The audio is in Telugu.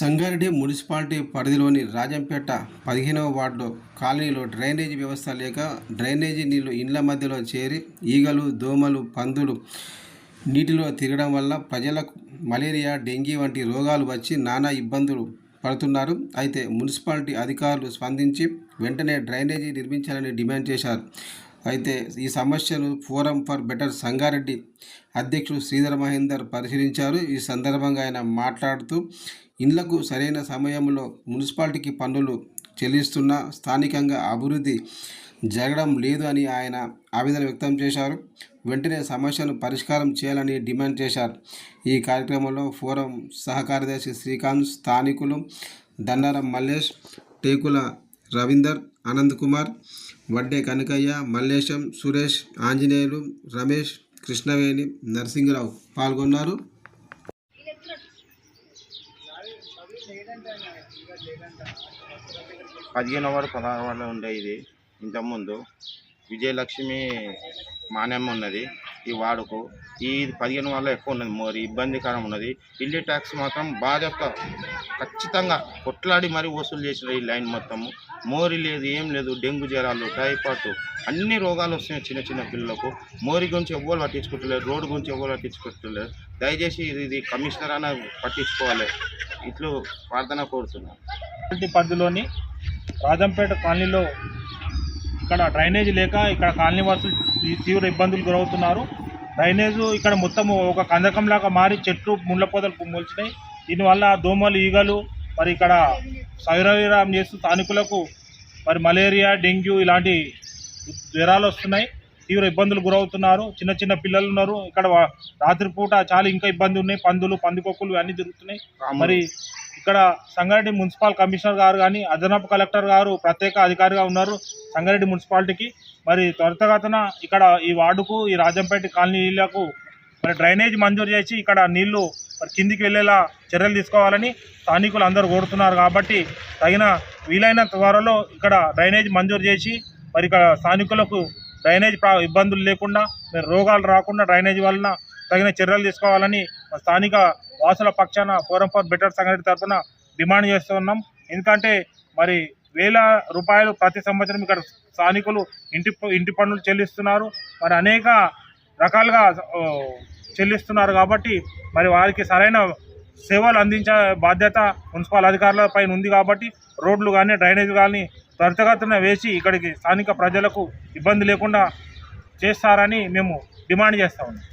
సంగారెడ్డి మున్సిపాలిటీ పరిధిలోని రాజంపేట పదిహేనవ వార్డులో కాలనీలో డ్రైనేజీ వ్యవస్థ లేక డ్రైనేజీ నీళ్ళు ఇండ్ల మధ్యలో చేరి ఈగలు దోమలు పందులు నీటిలో తిరగడం వల్ల ప్రజలకు మలేరియా డెంగీ వంటి రోగాలు వచ్చి నానా ఇబ్బందులు పడుతున్నారు. అయితే మున్సిపాలిటీ అధికారులు స్పందించి వెంటనే డ్రైనేజీ నిర్మించాలని డిమాండ్ చేశారు. అయితే ఈ సమస్యను ఫోరం ఫర్ బెటర్ సంగారెడ్డి అధ్యక్షుడు శ్రీధర్ మహేందర్ పరిశీలించారు. ఈ సందర్భంగా ఆయన మాట్లాడుతూ ఇండ్లకు సరైన సమయంలో మున్సిపాలిటీకి పన్నులు చెల్లిస్తున్నా స్థానికంగా అభివృద్ధి జరగడం లేదు అని ఆయన ఆవేదన వ్యక్తం చేశారు. వెంటనే సమస్యను పరిష్కారం చేయాలని డిమాండ్ చేశారు. ఈ కార్యక్రమంలో ఫోరం సహకార్యదర్శి శ్రీకాంత్ స్థానికులు దన్నారం మల్లేష్ టేకుల రవీందర్ అనంత్ కుమార్ వడ్డే కనకయ్య మల్లేశం సురేష్ ఆంజనేయులు రమేష్ కృష్ణవేణి నరసింహరావు పాల్గొన్నారు. పదిహేను వారు పదహారు వాళ్ళు ఉండే ఇది. ఇంతకుముందు విజయలక్ష్మి మానేమ్మ ఉన్నది. ఈ వాడుకు. ఈ పదిహేను వల్ల ఎక్కువ ఉన్నది. మరి ఇబ్బందికరం ఉన్నది. ఇల్లు ట్యాక్స్ మాత్రం బాధ్యత ఖచ్చితంగా కొట్లాడి మరీ వసూలు చేసిన ఈ లైన్ మొత్తము. మోరి లేదు ఏం లేదు డెంగ్యూ జ్వరాలు టైఫాయిడ్ అన్ని రోగాలు వస్తున్నాయి చిన్న చిన్న పిల్లలకు. మోరి గురించి ఎవ్వరు పట్టించుకుంటలేరు రోడ్డు గురించి ఎవ్వరు పట్టించుకుంటలేరు దయచేసి ఇది ఇది కమిషనర్ అన్న పట్టించుకోవాలి. ఇట్లు ప్రార్థన కోరుతున్నాను. మున్సిపాలిటీ పరిధిలోని రాజంపేట కాలనీలో ఇక్కడ డ్రైనేజ్ లేక ఇక్కడ కాలనీ వాసులు తీ- తీవ్ర ఇబ్బందులు గురవుతున్నారు. డ్రైనేజ్ ఇక్కడ మొత్తం ఒక కందకంలాగా మారి చెట్లు ముళ్ళ పొదలు మొలిచినాయి. దీనివల్ల దోమలు ఈగలు మరి ఇక్కడ సైరవిరాం చేస్తూ స్థానికులకు మరి మలేరియా డెంగ్యూ ఇలాంటి జ్వరాలు వస్తున్నాయి. తీవ్ర ఇబ్బందులు గురవుతున్నారు. చిన్న చిన్న పిల్లలు ఉన్నారు. ఇక్కడ రాత్రిపూట చాలా ఇంకా ఇబ్బంది ఉన్నాయి. పందులు పందికొక్కులు అన్నీ తిరుగుతున్నాయి. మరి ఇక్కడ సంగారెడ్డి మున్సిపల్ కమిషనర్ గారు కానీ అదనపు కలెక్టర్ గారు ప్రత్యేక అధికారిగా ఉన్నారు సంగారెడ్డి మున్సిపాలిటీకి. మరి త్వరితగతన ఇక్కడ ఈ వార్డుకు ఈ రాజంపేట కాలనీలకు మరి డ్రైనేజ్ మంజూరు చేసి ఇక్కడ నీళ్ళు మరి కిందికి వెళ్ళేలా చర్యలు తీసుకోవాలని స్థానికులు అందరూ కోరుతున్నారు కాబట్టి తగిన వీలైన త్వరలో ఇక్కడ డ్రైనేజ్ మంజూరు చేసి మరి ఇక్కడ స్థానికులకు డ్రైనేజ్ ప్రా- ఇబ్బందులు లేకుండా మరి రోగాలు రాకుండా డ్రైనేజ్ వలన తగిన చర్యలు తీసుకోవాలని స్థానిక వాసుల పక్షాన ఫోరం ఫర్ బెటర్ సంఘటన తరఫున డిమాండ్ చేస్తున్నాం ఎందుకంటే మరి వేల రూపాయలు ప్రతి సంవత్సరం ఇక్కడ స్థానికులు ఇంటి ఇంటి పన్నులు చెల్లిస్తున్నారు. మరి అనేక రకాలుగా చెల్లిస్తున్నారు కాబట్టి మరి వారికి సరైన సేవలు అందించే బాధ్యత మున్సిపల్ అధికారుల పైన ఉంది కాబట్టి రోడ్లు కానీ డ్రైనేజ్ కానీ త్వరితగతిన వేసి ఇక్కడికి స్థానిక ప్రజలకు ఇబ్బంది లేకుండా చేస్తారని మేము డిమాండ్ చేస్తా ఉన్నాం.